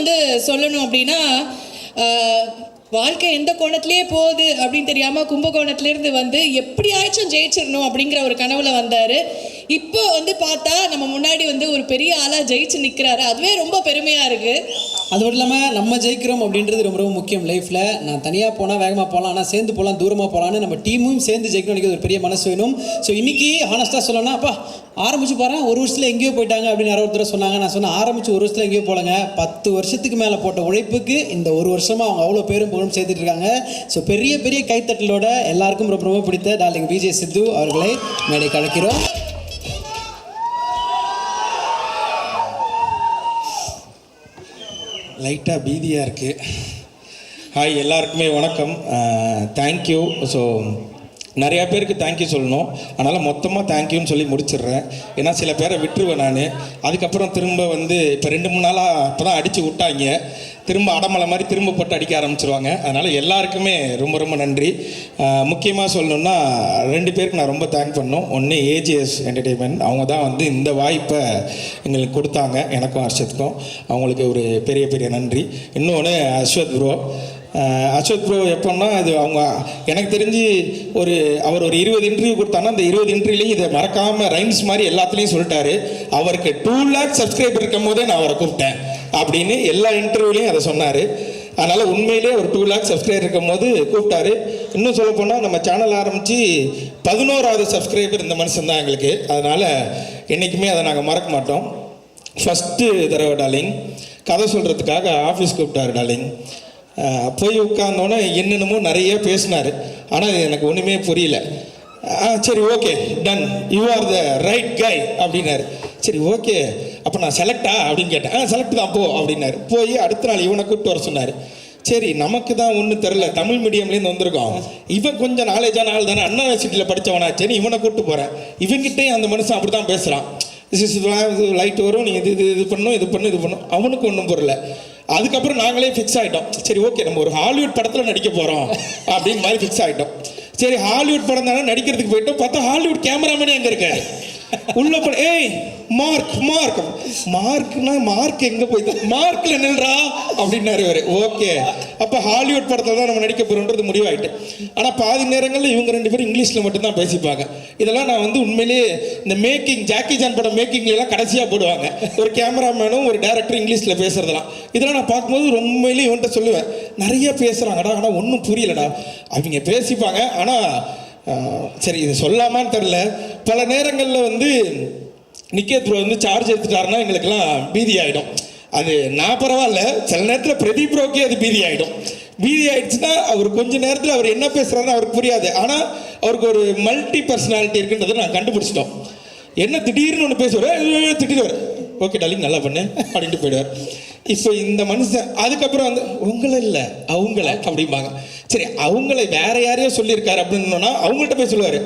வந்து சொல்லணும் அப்படின்னா வாழ்க்கை எந்த கோணத்திலே போகுது அப்படின்னு தெரியாமல் கும்பகோணத்திலேருந்து வந்து எப்படியாச்சும் ஜெயிச்சிடணும் அப்படிங்கிற ஒரு கனவில் வந்தார். இப்போ வந்து பார்த்தா நம்ம முன்னாடி வந்து ஒரு பெரிய ஆளா ஜெயிச்சு நிக்கிறாரு. அதுவே ரொம்ப பெருமையா இருக்கு. அது மட்டும் இல்லாமல் நம்ம ஜெயிக்கிறோம் அப்படின்றது ரொம்ப ரொம்ப முக்கியம் லைஃப்பில் நான் தனியாக போனால் வேகமாக போகலாம் ஆனால் சேர்ந்து போகலாம் தூரமாக போகலான்னு நம்ம டீமும் சேர்ந்து ஜெயிக்கணும் நினைக்கிறது ஒரு பெரிய மனசு வேணும். ஸோ இன்னைக்கு ஹானஸ்ட்டாக சொல்லணும்னா அப்பா ஆரம்பிச்சு பாரு. ஒரு வருஷத்தில் எங்கேயோ போயிட்டாங்க அப்படின்னு யாரோ ஒருத்தர் சொன்னாங்க. நான் சொன்னேன் ஆரம்பிச்சு ஒரு வருஷத்தில் எங்கேயோ போலங்க. பத்து வருஷத்துக்கு மேலே போட்ட உழைப்புக்கு இந்த ஒரு வருஷமாக அவங்க அவ்வளோ பேரும் புகழும் சேர்த்துட்டு இருக்காங்க. ஸோ பெரிய பெரிய கைத்தட்டலோட எல்லாருக்கும் ரொம்ப ரொம்ப பிடித்த டார்லிங் விஜய் சித்து அவர்களை மேடை கலக்கிறோம். லைட்டாக பீதியாக இருக்குது ஹாய் எல்லாருக்குமே வணக்கம். தேங்க்யூ ஸோ நிறையா பேருக்கு தேங்க்யூ சொல்லணும். அதனால் மொத்தமாக தேங்க்யூன்னு சொல்லி முடிச்சிடுறேன். ஏன்னா சில பேரை விட்டுருவேன் நான். அதுக்கப்புறம் திரும்ப வந்து இப்போ ரெண்டு மூணு நாளாக இப்போ தான் அடித்து விட்டாங்க. திரும்ப அடமலை மாதிரி திரும்ப போட்டு அடிக்க ஆரம்பிச்சிருவாங்க. அதனால் எல்லாருக்குமே ரொம்ப ரொம்ப நன்றி. முக்கியமாக சொல்லணுன்னா ரெண்டு பேருக்கு நான் ரொம்ப தேங்க் பண்ணணும். ஒன்று ஏஜிஎஸ் என்டர்டெயின்மெண்ட் அவங்க தான் வந்து இந்த வாய்ப்பை எங்களுக்கு கொடுத்தாங்க. எனக்கும் ஹர்ஷத்துக்கும். அவங்களுக்கு ஒரு பெரிய பெரிய நன்றி. இன்னொன்று அஸ்வத் ப்ரோ அஸ்வத் ப்ரோ எப்போன்னா அது அவங்க எனக்கு தெரிஞ்சு ஒரு அவர் ஒரு இருபது இன்டர்வியூ கொடுத்தாங்கன்னா அந்த இருபது இன்டர்வியூலையும் இதை மறக்காமல் ரைம்ஸ் மாதிரி எல்லாத்துலேயும் சொல்லிட்டாரு. அவருக்கு டூ லேக் சப்ஸ்கிரைபர் இருக்கும் போதே நான் அவரை கூப்பிட்டேன். அப்படின்னு எல்லா இன்டர்வியூலையும் அதை சொன்னார். அதனால் உண்மையிலே ஒரு டூ லேக் சப்ஸ்கிரைபர் இருக்கும் போது கூப்பிட்டாரு. இன்னும் சொல்ல போனால் நம்ம சேனல் ஆரம்பித்து பதினோராவது சப்ஸ்கிரைபர் இந்த மனுஷன் தான் எங்களுக்கு. அதனால் என்றைக்குமே அதை நாங்கள் மறக்க மாட்டோம். ஃபஸ்ட்டு தடவை டாலிங் கதை சொல்கிறதுக்காக ஆஃபீஸ் கூப்பிட்டாரு டாலிங் போய் உட்கார்ந்தோன்னே என்னென்னமோ நிறைய பேசினார். ஆனால் எனக்கு ஒன்றுமே புரியல. சரி okay done you are the right guy அப்படின்னாரு. சரி ஓகே அப்போ நான் செலக்டா அப்படின்னு கேட்டேன். ஆ செலக்ட் தான் போ அப்படின்னாரு. போய் அடுத்த நாள் இவனை கூப்பிட்டு வர சொன்னார். சரி நமக்கு தான் ஒன்றும் தெரில தமிழ் மீடியம்லேருந்து வந்திருக்கோம் இவன் கொஞ்சம் நாலேஜான ஆள் தானே. அண்ணா யூனிவர்சிட்டியில் படித்தவனாச்சேன்னு இவனை கூப்பிட்டு போகிறேன் இவங்கிட்டையும் அந்த மனுஷன் அப்படி தான் பேசுகிறான் லைட் வரும். நீ இது இது இது பண்ணும் இது பண்ணும் இது பண்ணும். அவனுக்கு ஒன்றும் புரியல. அதுக்கப்புறம் நாங்களே ஃபிக்ஸ் ஆகிட்டோம் சரி ஓகே நம்ம ஒரு ஹாலிவுட் படத்தில் நடிக்க போகிறோம் அப்படின்னு மாதிரி ஃபிக்ஸ் ஆகிட்டோம் சரி ஹாலிவுட் படம் தானே நடிக்கிறதுக்கு போயிட்டோம். பார்த்தா ஹாலிவுட் கேமராமேனே எங்கே இருக்காரு. உள்ள போய் ஏய் மார்க் மார்க் மார்க்னா மார்க் எங்க போய் மார்க்ல நில்றா? அப்படின்னாரு இவரு. ஓகே அப்ப ஹாலிவுட் படத்துல தான் நம்ம நடிக்க போறோம்ன்றது முடிவாயிட்டு. ஆனா பாதி நேரங்கள்ல இவங்க ரெண்டு பேரும் இங்கிலீஷ்ல மட்டும்தான் பேசிப்பாங்க. இதெல்லாம் நான் வந்து உண்மையிலேயே இந்த மேக்கிங் ஜாக்கி ஜான் படம் மேக்கிங்ல எல்லாம் கடைசியா போடுவாங்க. ஒரு கேமராமேனும் ஒரு டேரக்டர் இங்கிலீஷ்ல பேசுறதெல்லாம். இதெல்லாம் நான் பார்க்கும்போது ரொம்பலேயே இவன்கிட்ட சொல்லுவேன். நிறைய பேசுறாங்கடா ஆனா ஒன்றும் புரியலடா. அவங்க பேசிப்பாங்க. ஆனா சரி இது சொல்லாமான்னு தெரில பல நேரங்களில் வந்து நிக்கேத் ப்ரோ வந்து சார்ஜ் எடுத்துட்டாருன்னா எங்களுக்கெல்லாம் பீதி ஆகிடும் அது நான் பரவாயில்ல. சில நேரத்தில் பிரதீப் ப்ரோக்கே அது பீதி ஆகிடும் பீதி ஆயிடுச்சுன்னா அவர் கொஞ்ச நேரத்தில் அவர் என்ன பேசுகிறாருன்னு அவருக்கு புரியாது. ஆனால் அவருக்கு ஒரு மல்டி பர்சனாலிட்டி இருக்குன்றதை நான் கண்டுபிடிச்சிட்டோம். என்ன திடீர்னு ஒன்று பேசுவார் திட்டிடுவார். ஓகே டாலிங் நல்லா பண்ணு அப்படின்ட்டு போயிடுவார். இப்போ இந்த மனுஷன் அதுக்கப்புறம் வந்து உங்களை இல்லை அவங்கள அப்படிம்பாங்க. சரி அவங்கள வேற யாரையோ சொல்லியிருக்காரு அப்படின்னா அவங்கள்ட்ட போய் சொல்லுவார்.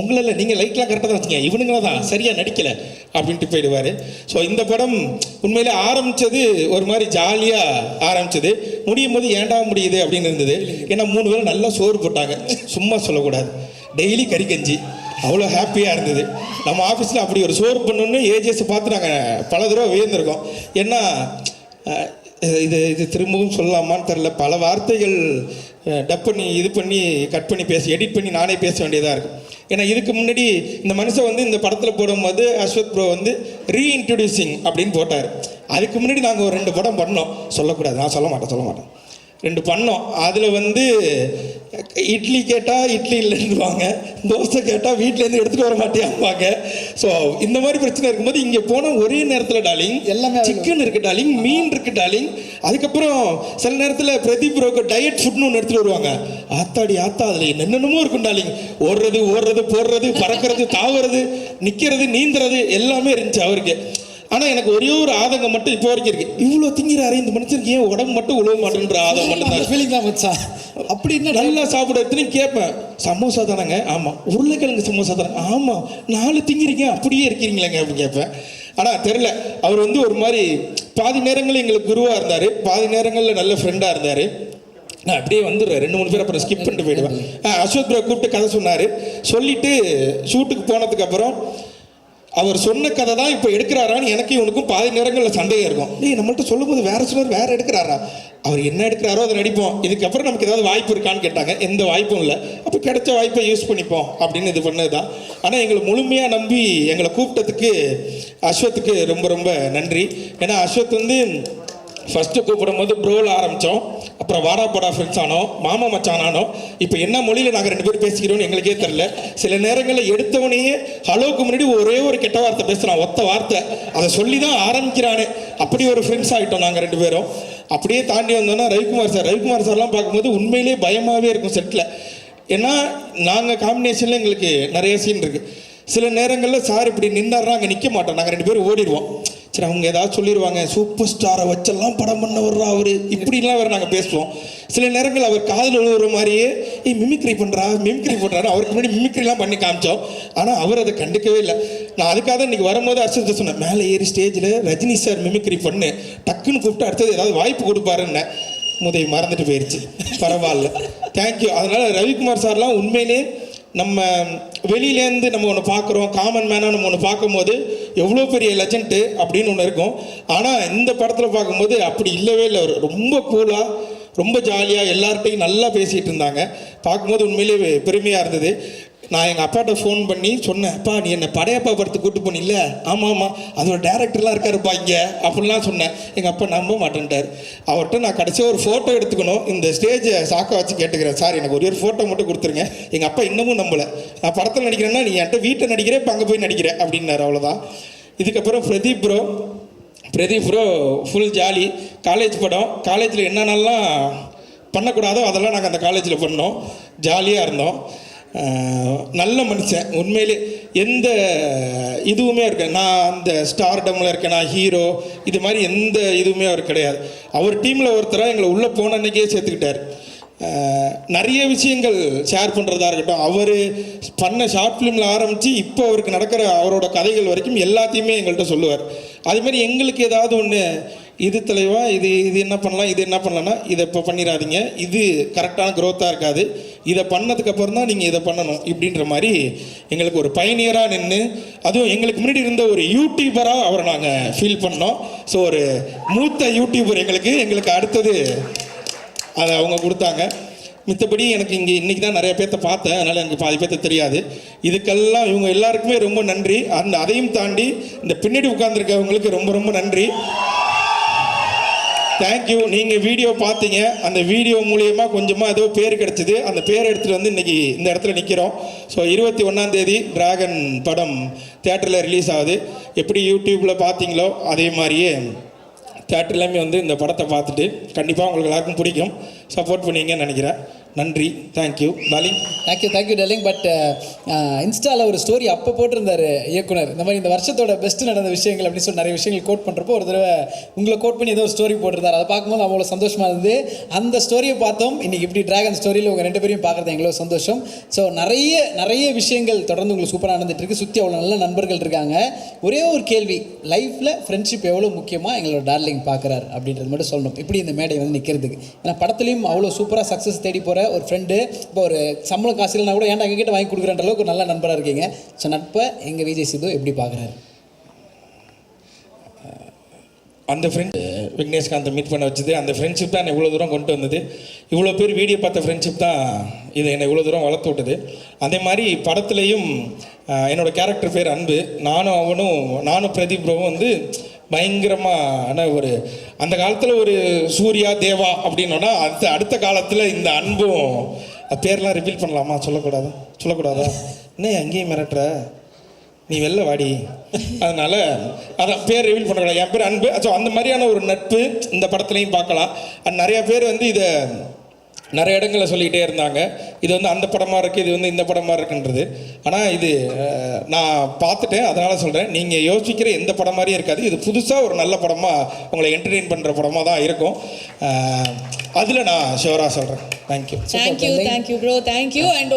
உங்களில் நீங்கள் லைட்லாம் கரெக்டாக தான் வச்சுங்க இவனுங்கள தான். சரியாக நடிக்கலை. அப்படின்ட்டு போயிடுவார். ஸோ இந்த படம் உண்மையிலே ஆரம்பித்தது ஒரு மாதிரி ஜாலியாக ஆரம்பித்தது முடியும் போது ஏன்டா முடியுது அப்படின்னு இருந்தது. ஏன்னா மூணு பேரும் நல்லா சோறு போட்டாங்க. சும்மா சொல்லக்கூடாது. டெய்லி கறி கஞ்சி. அவ்வளோ ஹாப்பியாக இருந்தது. நம்ம ஆஃபீஸில் அப்படி ஒரு சோறு பண்ணணுன்னு ஏஜிஎஸ் பார்த்து நாங்கள் பல தடவை வியந்திருக்கோம். ஏன்னா இது இது திரும்பவும் சொல்லலாமான்னு தெரில பல வார்த்தைகள் டப் பண்ணி இது பண்ணி கட் பண்ணி பேசி எடிட் பண்ணி நானே பேச வேண்டியதாக இருக்கும் ஏன்னா இதுக்கு முன்னாடி இந்த மனுஷன் வந்து இந்த படத்தில் போடும்போது அஸ்வத் ப்ரோ வந்து ரீஇன்ட்ரடியூசிங் அப்படின்னு போட்டார். அதுக்கு முன்னாடி நாங்கள் ஒரு ரெண்டு படம் பண்ணோம். சொல்லக்கூடாது. நான் சொல்ல மாட்டேன் சொல்ல மாட்டேன். ரெண்டு பண்ணோம். அதில் வந்து இட்லி கேட்டால் இட்லி இல்லைன்னுவாங்க. தோசை கேட்டால் வீட்டிலேருந்து எடுத்துகிட்டு வர மாட்டேம்பாங்க ஸோ இந்த மாதிரி பிரச்சனை இருக்கும்போது இங்கே போனால் ஒரே நேரத்தில் டாலிங் எல்லாமே. சிக்கன் இருக்கு டாலிங் மீன் இருக்கு டாலிங் அதுக்கப்புறம் சில நேரத்தில் பிரதீப் ப்ரோக்கு டயட் ஃபுட்னு ஒன்று எடுத்துகிட்டு வருவாங்க. ஆத்தாடி ஆத்தா அதில் என்னென்னமோ இருக்கும் டாலிங் ஓடுறது ஓடுறது போடுறது பறக்கிறது தாவுறது நிற்கிறது நீந்துறது எல்லாமே இருந்துச்சு அவருக்கு. ஆனால் எனக்கு ஒரே ஒரு ஆதங்கம் மட்டும் இப்போ வரைக்கும் இருக்கு. இவ்வளோ திங்கிறாரு இந்த மனுஷனுக்கு ஏன் உடம்பு மட்டும் உழவ மாட்டேன்ற ஆதங்கம் மட்டும் தான் ஃபீலிங் தான் மச்சான். அப்படி என்ன நல்லா சாப்பிட எத்தனையும் கேட்பேன். சமோசா தானேங்க? ஆமாம் உருளைக்கிழங்கு சமோசா தானே? ஆமாம் நாலு திங்கிறீங்க அப்படியே இருக்கிறீங்களேங்க அப்படின்னு கேட்பேன். ஆனால் தெரில அவர் வந்து ஒரு மாதிரி பாதி நேரங்களில் எங்களுக்கு குருவாக இருந்தார் பாதி நேரங்களில் நல்ல ஃப்ரெண்டாக இருந்தார். நான் அப்படியே வந்துடுறேன். ரெண்டு மூணு பேர் அப்புறம் ஸ்கிப் பண்ணிட்டு போயிடுவேன். அஸ்வத் ப்ரோ கூப்பிட்டு கதை சொன்னார். சொல்லிட்டு ஷூட்டுக்கு போனதுக்கப்புறம் அவர் சொன்ன கதை தான் இப்போ எடுக்கிறாரான்னு எனக்கு இவனுக்கும் பாதி நேரங்களில் சந்தேகம் இருக்கும். டேய் நம்மள்ட்ட சொல்லும்போது வேற சிலர் வேற எடுக்கிறாரா? அவர் என்ன எடுக்கிறாரோ அதை நடிப்போம். இதுக்கப்புறம் நமக்கு ஏதாவது வாய்ப்பு இருக்கான்னு கேட்டாங்க. எந்த வாய்ப்பும் இல்லை. அப்போ கிடைச்ச வாய்ப்பை யூஸ் பண்ணிப்போம் அப்படின்னு இது பண்ணது தான் ஆனால் எங்களை முழுமையாக நம்பி எங்களை கூப்பிட்டதுக்கு அஸ்வத்துக்கு ரொம்ப ரொம்ப நன்றி. ஏன்னா அஸ்வத் வந்து ஃபஸ்ட்டு கூப்பிடும் போது ப்ரோவில் ஆரம்பித்தோம் அப்புறம் வாடா போடா ஃப்ரெண்ட்ஸ் ஆனோம். மாமா மச்சான் ஆனோம். இப்போ என்ன மொழியில் நாங்கள் ரெண்டு பேரும் பேசிக்கிறோம்னு எங்களுக்கே தெரில சில நேரங்களில் எடுத்தவனையே ஹலோக்கு முன்னாடி ஒரே ஒரு கெட்ட வார்த்தை பேசுகிறான் ஒத்த வார்த்தை. அதை சொல்லி தான் ஆரம்பிக்கிறானே. அப்படி ஒரு ஃப்ரெண்ட்ஸ் ஆகிட்டோம் நாங்கள் ரெண்டு பேரும். அப்படியே தாண்டி வந்தோன்னா ரவிக்குமார் சார் ரவிக்குமார் சார்லாம் பார்க்கும்போது உண்மையிலே பயமாகவே இருக்கும் செட்டில் ஏன்னா நாங்கள் காம்பினேஷனில் எங்களுக்கு நிறைய சீன் இருக்குது சில நேரங்களில் சார் இப்படி நின்னார்னா அங்கே நிற்க மாட்டோம். நாங்கள் ரெண்டு பேரும் ஓடிடுவோம். சரி அவங்க ஏதாவது சொல்லிடுவாங்க சூப்பர் ஸ்டாரை வச்செல்லாம் படம் பண்ண வர்றா அவர். இப்படிலாம் வேறு நாங்கள் பேசுவோம். சில நேரங்கள் அவர் காதல் எழுதுற மாதிரியே ஏ மிமிக்ரி பண்ணுறா மிமிக்ரி பண்ணுறாரு அவருக்கு முன்னாடி மிமிக்ரிலாம் பண்ணி காமிச்சோம். ஆனால் அவர் அதை கண்டுக்கவே இல்லை. நான் அதுக்காக தான் இன்றைக்கி வரும்போது அரசு சொன்னேன் மேலே ஏறி ஸ்டேஜில் ரஜினி சார் மிமிக்ரி பண்ணு. டக்குன்னு கூப்பிட்டு அடுத்தது ஏதாவது வாய்ப்பு கொடுப்பாருன்னேன் முதை மறந்துட்டு போயிடுச்சு பரவாயில்ல. தேங்க்யூ அதனால் ரவிக்குமார் சார்லாம் உண்மையிலே நம்ம வெளியிலேருந்து நம்ம ஒன்று பார்க்குறோம். காமன் மேனாக நம்ம ஒன்று பார்க்கும்போது எவ்வளோ பெரிய லெஜண்ட்டு அப்படின்னு ஒன்று இருக்கும். ஆனால் இந்த படத்தில் பார்க்கும்போது அப்படி இல்லவே இல்லை. ரொம்ப கூலாக ரொம்ப ஜாலியாக எல்லார்ட்டையும் நல்லா பேசிகிட்டு இருந்தாங்க. பார்க்கும்போது உண்மையிலே பெருமையாக இருந்தது. நான் எங்கள் அப்பாட்ட ஃபோன் பண்ணி சொன்னேன் அப்பா நீ என்னை படையப்பா படத்துக்கு கூட்டு போனில்ல? ஆமாம் ஆமாம் அதோட டேரக்டர்லாம் இருக்காருப்பா இங்கே. அப்படிலாம் சொன்னேன். எங்கள் அப்பா நம்ப மாட்டேன்ட்டார். அவர்கிட்ட நான் கடைசியாக ஒரு ஃபோட்டோ எடுத்துக்கணும். இந்த ஸ்டேஜை சாக்க வச்சு கேட்டுக்கிறேன். சார் எனக்கு ஒரே ஒரு ஃபோட்டோ மட்டும் கொடுத்துருங்க. எங்கள் அப்பா இன்னமும் நம்பலை. நான் படத்தில் நடிக்கிறேன்னா நீ என்கிட்ட வீட்டை நடிக்கிறேன் இப்போ அங்கே போய் நடிக்கிறேன் அப்படின்னாரு. அவ்வளோதான் இதுக்கப்புறம் Pradeep bro Pradeep bro full jolly college படம். காலேஜில் என்னென்னலாம் பண்ணக்கூடாதோ அதெல்லாம் நாங்கள் அந்த காலேஜில் பண்ணோம். ஜாலியாக இருந்தோம். நல்ல மனுஷன். உண்மையிலே எந்த இதுவுமே இருக்க நான் அந்த ஸ்டார் டம்மில் இருக்கேன் நான் ஹீரோ இது மாதிரி எந்த இதுவுமே அவர் கிடையாது. அவர் டீமில் ஒருத்தராக எங்களை உள்ளே போன அன்னைக்கே சேர்த்துக்கிட்டார். நிறைய விஷயங்கள் ஷேர் பண்ணுறதா இருக்கட்டும். அவர் பண்ண ஷார்ட் ஃபிலிமில் ஆரம்பித்து இப்போ அவருக்கு நடக்கிற அவரோட கதைகள் வரைக்கும் எல்லாத்தையுமே எங்கள்கிட்ட சொல்லுவார். அதுமாரி எங்களுக்கு ஏதாவது ஒன்று இது தலைவா இது இது என்ன பண்ணலாம் இது என்ன பண்ணலாம்னா இதை இப்போ பண்ணிடாதீங்க. இது கரெக்டான க்ரோத்தாக இருக்காது. இதை பண்ணதுக்கு அப்புறம் தான் நீங்கள் இதை பண்ணணும் இப்படின்ற மாதிரி எங்களுக்கு ஒரு பயணியராக நின்று அதுவும் எங்களுக்கு முன்னாடி இருந்த ஒரு யூடியூபராக அவரை நாங்கள் ஃபீல் பண்ணோம். ஸோ ஒரு மூத்த யூடியூபர் எங்களுக்கு எங்களுக்கு அடுத்தது அதை அவங்க கொடுத்தாங்க. மித்தபடி எனக்கு இங்கே இன்றைக்கி தான் நிறைய பேர்த்த பார்த்தேன். அதனால் எனக்கு பாதி பேர்த்த தெரியாது. இதுக்கெல்லாம் இவங்க எல்லாருக்குமே ரொம்ப நன்றி. அந்த அதையும் தாண்டி இந்த பின்னாடி உட்காந்துருக்கவங்களுக்கு ரொம்ப ரொம்ப நன்றி. தேங்க்யூ நீங்கள் வீடியோ பார்த்தீங்க. அந்த வீடியோ மூலியமாக கொஞ்சமாக ஏதோ பேர் கிடச்சிது. அந்த பேர் எடுத்துகிட்டு வந்து இன்றைக்கி இந்த இடத்துல நிற்கிறோம் ஸோ இருபத்தி ஒன்றாந்தேதி டிராகன் படம் தேட்டரில் ரிலீஸ் ஆகுது. எப்படி யூடியூப்பில் பார்த்தீங்களோ அதே மாதிரியே தேட்டர்லேயுமே வந்து இந்த படத்தை பார்த்துட்டு கண்டிப்பாக உங்களுக்கு எல்லாருக்கும் பிடிக்கும். சப்போர்ட் பண்ணுவீங்கன்னு நினைக்கிறேன். நன்றி. Thank you darling thank you thank you darling but இன்ஸ்டாவில் ஒரு ஸ்டோரி அப்போ போட்டிருந்தார் இயக்குனர். இந்த மாதிரி இந்த வருஷத்தோட பெஸ்ட் நடந்த விஷயங்கள் அப்படின்னு சொல்லி நிறைய விஷயங்கள் கோட் பண்ணுறப்போ ஒரு தடவை உங்களை கோட் பண்ணி ஏதோ ஒரு ஸ்டோரி போட்டிருந்தார். அதை பார்க்கும்போது அவ்வளோ சந்தோஷமாக இருந்தது. அந்த ஸ்டோரியை பார்த்தோம். இன்னைக்கு இப்படி டிராகன் ஸ்டோரியில் உங்கள் ரெண்டு பேரையும் பார்க்குறது எங்களோ சந்தோஷம். ஸோ நிறைய நிறைய விஷயங்கள் தொடர்ந்து உங்களுக்கு சூப்பராக நடந்துட்டு இருக்கு. சுற்றி அவ்வளோ நல்ல நண்பர்கள் இருக்காங்க. ஒரே ஒரு கேள்வி லைஃப்பில் ஃப்ரெண்ட்ஷிப் எவ்வளோ முக்கியமாக எங்களோட டார்லிங் பார்க்குறாரு அப்படின்றது மட்டும் சொல்லணும். இப்படி இந்த மேடை வந்து நிற்கிறதுக்கு ஏன்னா படத்துலையும் அவ்வளோ சூப்பராக சக்ஸஸ் தேடி போகிற ஒரு ஃப்ரெண்டு இப்போ ஒரு சம்பள காசு இல்லைனா கூட ஏன்டா எங்ககிட்ட வாங்கி கொடுக்குறன்ற அளவுக்கு ஒரு நல்ல நண்பராக இருக்கீங்க. ஸோ நட்பை எங்கள் விஜய் சித்து எப்படி பார்க்குறாரு அந்த ஃப்ரெண்ட் விக்னேஷ்காந்தை மீட் பண்ண வச்சது. அந்த ஃப்ரெண்ட்ஷிப் தான் என்னை இவ்வளோ தூரம் கொண்டு வந்தது. இவ்வளோ பேர் வீடியோ பார்த்த ஃப்ரெண்ட்ஷிப் தான் இதை என்னை இவ்வளோ தூரம் வளர்த்து விட்டது. அதே மாதிரி படத்துலையும் என்னோடய கேரக்டர் பேர் அன்பு. நானும் அவனும் நானும் பிரதீப் ப்ரோவும் வந்து பயங்கரமான ஒரு அந்த காலத்தில் ஒரு சூர்யா தேவா அப்படின்னோன்னா அடுத்த அடுத்த காலத்தில் இந்த அன்பும் பேர்லாம் ரிவீல் பண்ணலாமா? சொல்லக்கூடாதா? சொல்லக்கூடாதா? என்ன அங்கேயும் மிரட்டுற? நீ வெளில வாடி. அதனால அதான் பேர் ரிவீல் பண்ணக்கூடாது. என் பேர் அன்பு. ஸோ அந்த மாதிரியான ஒரு நட்பு இந்த படத்துலையும் பார்க்கலாம். அண்ட் நிறையா பேர் வந்து இதை நிறைய இடங்களில் சொல்லிக்கிட்டே இருந்தாங்க. இது வந்து அந்த படமாக இருக்குது இது வந்து இந்த படமாக இருக்குன்றது. ஆனால் இது நான் பார்த்துட்டேன். அதனால் சொல்கிறேன் நீங்கள் யோசிக்கிற எந்த படம் மாதிரியும் இருக்காது. இது புதுசாக ஒரு நல்ல படமாக உங்களை என்டர்டெயின் பண்ணுற படமாக தான் இருக்கும். அதில் நான் ஷோராக சொல்கிறேன் thank you thank you thank you bro thank you and